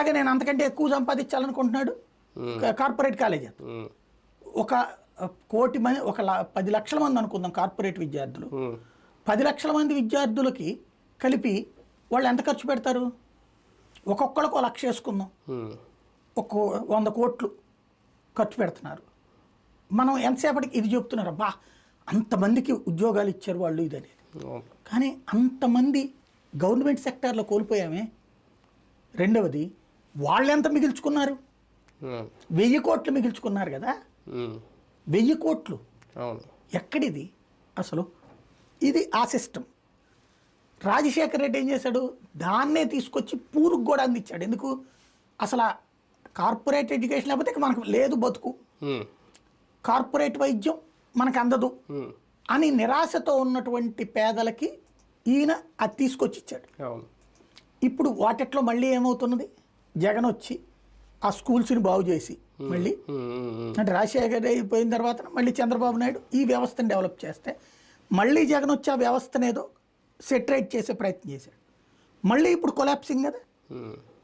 అలాగే నేను అంతకంటే ఎక్కువ సంపాదించాలనుకుంటున్నాడు కార్పొరేట్ కాలేజ్. ఒక కోటి మంది ఒక ల- పది లక్షల మంది అనుకుందాం కార్పొరేట్ విద్యార్థులు. పది లక్షల మంది విద్యార్థులకి కలిపి వాళ్ళు ఎంత ఖర్చు పెడతారు? ఒక్కొక్కరికి ఒక లక్ష వేసుకుందాం. ఒక వంద కోట్లు ఖర్చు పెడుతున్నారు. మనం ఎంతసేపటికి ఇది చెప్తున్నారు అబ్బా అంతమందికి ఉద్యోగాలు ఇచ్చారు వాళ్ళు ఇది అనేది అవును. కానీ అంతమంది గవర్నమెంట్ సెక్టార్లో కోల్పోయామే. రెండవది వాళ్ళు ఎంత మిగిల్చుకున్నారు? వెయ్యి కోట్లు మిగిల్చుకున్నారు కదా? వెయ్యి కోట్లు. ఎక్కడిది? అసలు ఇది ఆ సిస్టమ్ రాజశేఖర్ రెడ్డి ఏం చేశాడు? దాన్నే తీసుకొచ్చి పూరుకు కూడా అందించాడు. ఎందుకు? అసలు కార్పొరేట్ ఎడ్యుకేషన్ లేకపోతే మనకు లేదు బతుకు. కార్పొరేట్ వైద్యం మనకు అందదు అని నిరాశతో ఉన్నటువంటి పేదలకి ఈయన అది తీసుకొచ్చి ఇచ్చాడు. ఇప్పుడు వాటిట్లో మళ్ళీ ఏమవుతున్నది? జగన్ వచ్చి ఆ స్కూల్స్ని బాగు చేసి మళ్ళీ అంటే రాజశేఖర్ అయిపోయిన తర్వాత మళ్ళీ చంద్రబాబు నాయుడు ఈ వ్యవస్థను డెవలప్ చేస్తే మళ్ళీ జగన్ వచ్చి ఆ వ్యవస్థను ఏదో సెటరేట్ చేసే ప్రయత్నం చేశాడు. మళ్ళీ ఇప్పుడు కొలాప్సింగ్ కదా.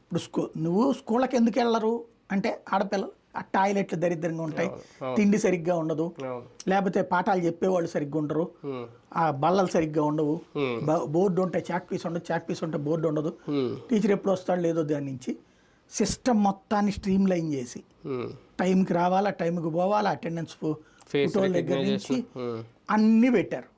ఇప్పుడు స్కూ నువ్వు స్కూళ్ళకి ఎందుకు వెళ్ళరు? అంటే ఆడపిల్లలు ఆ టాయిలెట్లు దరిద్రంగా ఉంటాయి. తిండి సరిగ్గా ఉండదు లేకపోతే పాఠాలు చెప్పేవాళ్ళు సరిగ్గా ఉండరు ఆ బల్లలు సరిగ్గా ఉండవు బోర్డు ఉంటే చాక్ పీస్ ఉండదు చాక్ పీస్ ఉంటే బోర్డు ఉండదు. టీచర్ ఎప్పుడు వస్తాడు లేదో దాని నుంచి సిస్టమ్ మొత్తాన్ని స్ట్రీమ్ లైన్ చేసి ఉమ్, టైంకి రావాలా టైంకి పోవాలా అటెండెన్స్ ఫోటోల దగ్గర నుంచి ఉమ్, అన్నీ పెట్టారు.